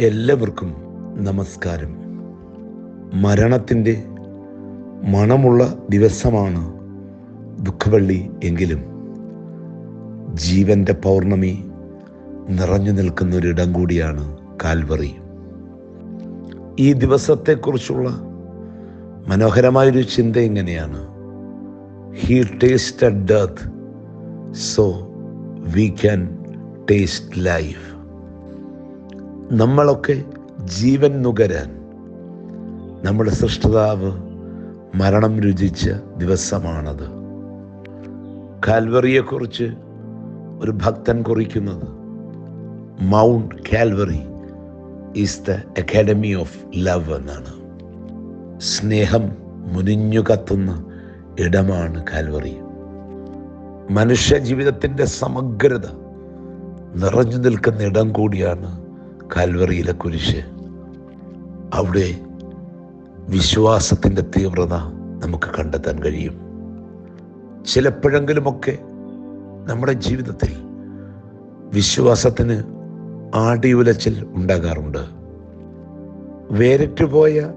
എല്ലാവർക്കും നമസ്കാരം. മരണത്തിന്റെ മണമുള്ള ദിവസമാണ് ദുഃഖവള്ളി എങ്കിലും. ജീവന്റെ പൗർണമി നിറഞ്ഞു നിൽക്കുന്ന ഒരിടം കൂടിയാണ് കാൽവറി. ഈ ദിവസത്തെക്കുറിച്ചുള്ള മനോഹരമായൊരു ചിന്ത ഇങ്ങനെയാണ് he tasted death so we can taste life നമ്മളൊക്കെ ജീവൻ നുകരാൻ നമ്മുടെ സൃഷ്ടിതാവ് മരണം രുചിച്ച ദിവസമാണത്. കാൽവറിയെക്കുറിച്ച് ഒരു ഭക്തൻ കുറിക്കുന്നത് Mount Calvary is the academy of love എന്നാണ്. സ്നേഹം മുനിഞ്ഞു കത്തുന്ന ഇടമാണ് കാൽവറി. മനുഷ്യ ജീവിതത്തിന്റെ സമഗ്രത നിറഞ്ഞു നിൽക്കുന്ന ഇടം കൂടിയാണ് കാൽവറിയിലെ കുരിശ്. അവിടെ വിശ്വാസത്തിന്റെ തീവ്രത നമുക്ക് കണ്ടെത്താൻ കഴിയും. ചിലപ്പോഴെങ്കിലുമൊക്കെ നമ്മുടെ ജീവിതത്തിൽ വിശ്വാസത്തിന് ആടിയുലച്ചിൽ ഉണ്ടാകാറുണ്ട്. വേറിട്ടുപോയ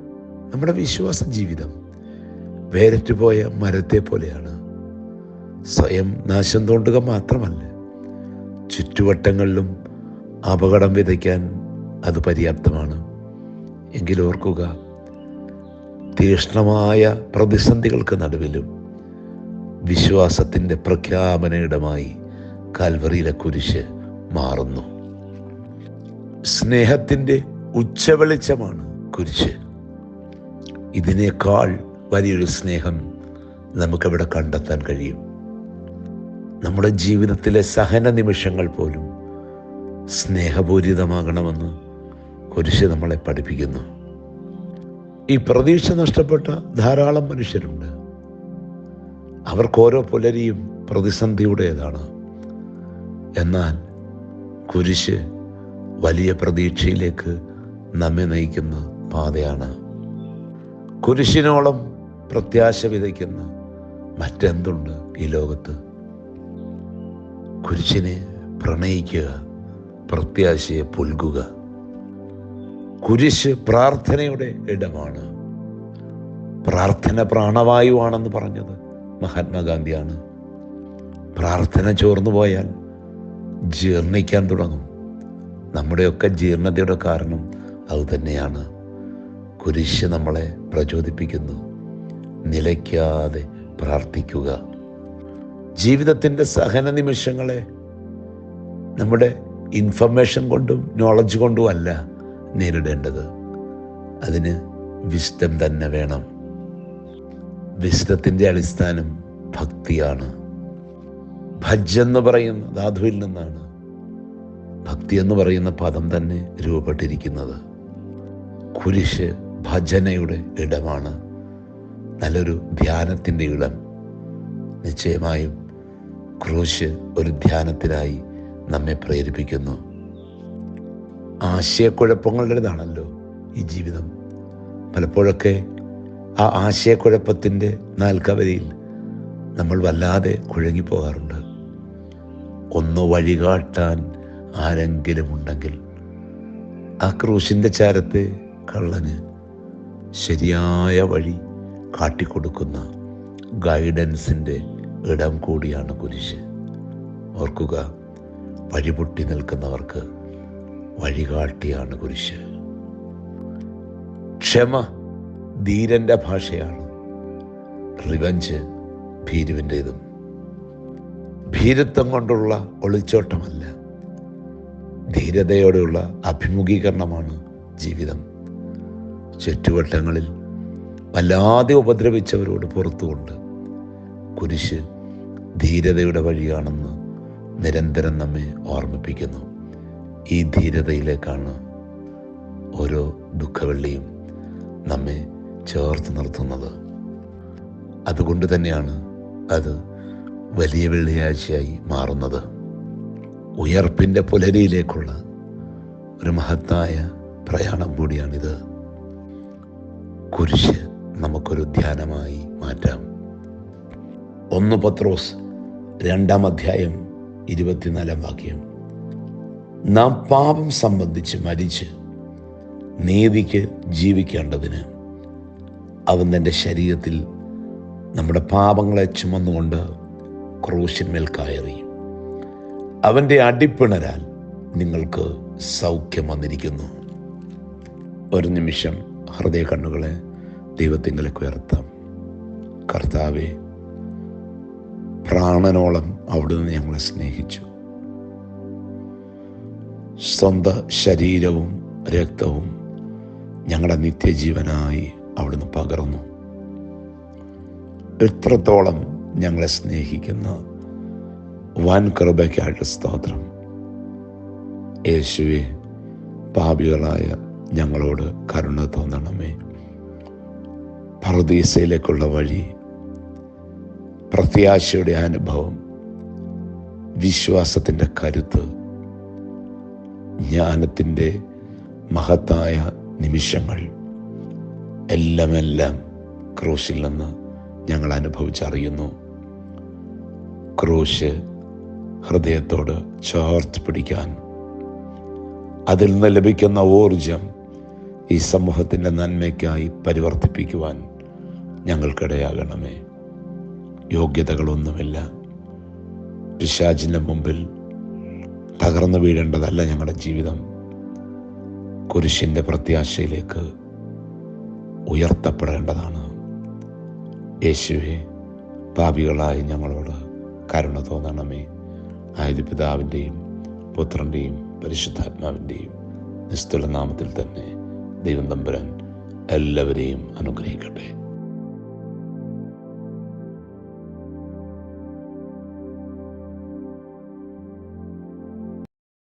നമ്മുടെ വിശ്വാസ ജീവിതം വേറിട്ടുപോയ മരത്തെ പോലെയാണ്. സ്വയം നാശം തോണ്ടുക മാത്രമല്ല ചുറ്റുവട്ടങ്ങളിലും അപകടം വിതയ്ക്കാൻ അത് പര്യാപ്തമാണ്. എങ്കിൽ ഓർക്കുക തീക്ഷ്ണമായ പ്രതിസന്ധികൾക്ക് നടുവിലും വിശ്വാസത്തിന്റെ പ്രഖ്യാപനയിടമായി കാൽവറിയിലെ കുരിശ് മാറുന്നു. സ്നേഹത്തിന്റെ ഉച്ചവെളിച്ചമാണ് കുരിശ്. ഇതിനേക്കാൾ വലിയൊരു സ്നേഹം നമുക്കവിടെ കണ്ടെത്താൻ കഴിയും. നമ്മുടെ ജീവിതത്തിലെ സഹന നിമിഷങ്ങൾ പോലും സ്നേഹപൂരിതമാകണമെന്ന് കുരിശ് നമ്മളെ പഠിപ്പിക്കുന്നു. ഈ പ്രതീക്ഷ നഷ്ടപ്പെട്ട ധാരാളം മനുഷ്യരുണ്ട്. അവർക്കോരോ പുലരിയും പ്രതിസന്ധിയുടേതാണ്. എന്നാൽ കുരിശ് വലിയ പ്രതീക്ഷയിലേക്ക് നമ്മെ നയിക്കുന്ന പാതയാണ്. കുരിശിനോളം പ്രത്യാശ വിതയ്ക്കുന്ന മറ്റെന്തുണ്ട് ഈ ലോകത്ത്? കുരിശിനെ പ്രണയിക്കുക പ്രത്യാശയെ പുൽകുക. കുരിശ് പ്രാർത്ഥനയുടെ ഇടമാണ്. പ്രാർത്ഥന പ്രാണവായുവാണെന്ന് പറഞ്ഞത് മഹാത്മാഗാന്ധിയാണ്. പ്രാർത്ഥന ചോർന്നു പോയാൽ ജീർണിക്കാൻ തുടങ്ങും. നമ്മുടെയൊക്കെ ജീർണതയുടെ കാരണം അത് തന്നെയാണ്. കുരിശ് നമ്മളെ പ്രചോദിപ്പിക്കുന്നു. നിലയ്ക്കാതെ പ്രാർത്ഥിക്കുക. ജീവിതത്തിന്റെ സഹന നിമിഷങ്ങളെ നമ്മുടെ ഇൻഫർമേഷൻ കൊണ്ടും നോളജ് കൊണ്ടും അല്ല. നേരിടേണ്ടത്. അതിന് വിശുദ്ധം തന്നെ വേണം. വിശുദ്ധത്തിന്റെ അടിസ്ഥാനം ഭക്തിയാണ്. ഭജ് എന്ന് പറയുന്ന ധാതുവിൽ നിന്നാണ്. ഭക്തി എന്ന് പറയുന്ന പദം തന്നെ രൂപപ്പെട്ടിരിക്കുന്നത്. കുരിശ് ഭജനയുടെ ഇടമാണ്. നല്ലൊരു ധ്യാനത്തിന്റെ ഇടം. നിശ്ചയമായും ക്രൂശ് ഒരു ധ്യാനത്തിനായി നമ്മെ പ്രേരിപ്പിക്കുന്നു. ആശയക്കുഴപ്പങ്ങളുടേതാണല്ലോ ഈ ജീവിതം. പലപ്പോഴൊക്കെ ആ ആശയക്കുഴപ്പത്തിന്റെ നാൽക്കവരിയിൽ നമ്മൾ വല്ലാതെ കുഴങ്ങിപ്പോകാറുണ്ട്. ഒന്ന് വഴികാട്ടാൻ ആരെങ്കിലും ഉണ്ടെങ്കിൽ ആ ക്രൂശിന്റെ ചാരത്ത് കള്ളന് ശരിയായ വഴി കാട്ടിക്കൊടുക്കുന്ന ഗൈഡൻസിന്റെ ഇടം കൂടിയാണ് കുരിശ്. ഓർക്കുക വഴിപൊട്ടി നിൽക്കുന്നവർക്ക് വഴികാട്ടിയാണ് കുരിശ്. ക്ഷമ ധീരന്റെ ഭാഷയാണ്. റിവഞ്ച് ഭീരുവിന്റെതും ഭീരത്വം കൊണ്ടുള്ള ഒളിച്ചോട്ടമല്ല. ധീരതയോടെയുള്ള അഭിമുഖീകരണമാണ് ജീവിതം. ചുറ്റുവട്ടങ്ങളിൽ വല്ലാതെ ഉപദ്രവിച്ചവരോട് പുറത്തുകൊണ്ട് കുരിശ് ധീരതയുടെ വഴിയാണെന്ന് നിരന്തരം നമ്മെ ഓർമ്മിപ്പിക്കുന്നു. ഈ ധീരതയിലേക്കാണ് ഓരോ ദുഃഖവെള്ളിയും നമ്മെ ചേർത്ത് നിർത്തുന്നത്. അതുകൊണ്ട് തന്നെയാണ് അത് വലിയ വെള്ളിയാഴ്ചയായി മാറുന്നത്. ഉയർപ്പിന്റെ പുലരിയിലേക്കുള്ള ഒരു മഹത്തായ പ്രയാണം കൂടിയാണിത്. കുരിശ് നമുക്കൊരു ധ്യാനമായി മാറ്റാം. ഒന്ന് പത്രോസ് രണ്ടാം അധ്യായം ഇരുപത്തിനാലാം വാക്യം. നാം പാപം സംബന്ധിച്ച് മരിച്ച് നീതിക്ക് ജീവിക്കേണ്ടതിന് അവൻ തന്റെ ശരീരത്തിൽ നമ്മുടെ പാപങ്ങളെ ചുമന്നുകൊണ്ട് ക്രൂശിന്മേൽ കയറി. അവന്റെ അടിപ്പിണരാൽ നിങ്ങൾക്ക് സൗഖ്യം വന്നിരിക്കുന്നു. ഒരു നിമിഷം ഹൃദയ കണ്ണുകളെ ദൈവത്തിങ്കലേക്ക് ഉയർത്താം. കർത്താവെ പ്രാണനോളം അവിടുന്ന് ഞങ്ങളെ സ്നേഹിച്ചു. സ്വന്തം ശരീരവും രക്തവും ഞങ്ങളുടെ നിത്യജീവനായി അവിടുന്ന് പകർന്നു. എത്രത്തോളം ഞങ്ങളെ സ്നേഹിക്കുന്ന വൻ കൃപയ്ക്കായിട്ട് സ്തോത്രം. യേശുവെ പാപികളായ ഞങ്ങളോട് കരുണ തോന്നണമേ. പർദീസയിലേക്കുള്ള വഴി പ്രത്യാശയുടെ അനുഭവം വിശ്വാസത്തിന്റെ കരുത്ത് ജ്ഞാനത്തിന്റെ മഹത്തായ നിമിഷങ്ങൾ. എല്ലാമെല്ലാം എല്ലാം ക്രൂശിൽ നിന്ന് ഞങ്ങൾ അനുഭവിച്ചറിയുന്നു. ക്രൂശ് ഹൃദയത്തോട് ചേർത്ത് പിടിക്കാൻ. അതിൽ നിന്ന് ലഭിക്കുന്ന ഊർജം ഈ സമൂഹത്തിന്റെ നന്മയ്ക്കായി പരിവർത്തിപ്പിക്കുവാൻ ഞങ്ങൾക്കിടയാകണമേ. യോഗ്യതകളൊന്നുമില്ല. പിശാചിന്റെ മുമ്പിൽ തകർന്നു വീഴേണ്ടതല്ല ഞങ്ങളുടെ ജീവിതം. കുരിശിന്റെ പ്രത്യാശയിലേക്ക് ഉയർത്തപ്പെടേണ്ടതാണ്. യേശുവെ പാപികളായി ഞങ്ങളോട് കരുണ തോന്നണമേ. ആയത് പിതാവിന്റെയും പുത്രന്റെയും പരിശുദ്ധാത്മാവിന്റെയും നിസ്തുല നാമത്തിൽ തന്നെ ദൈവം തമ്പുരൻ എല്ലാവരെയും അനുഗ്രഹിക്കട്ടെ.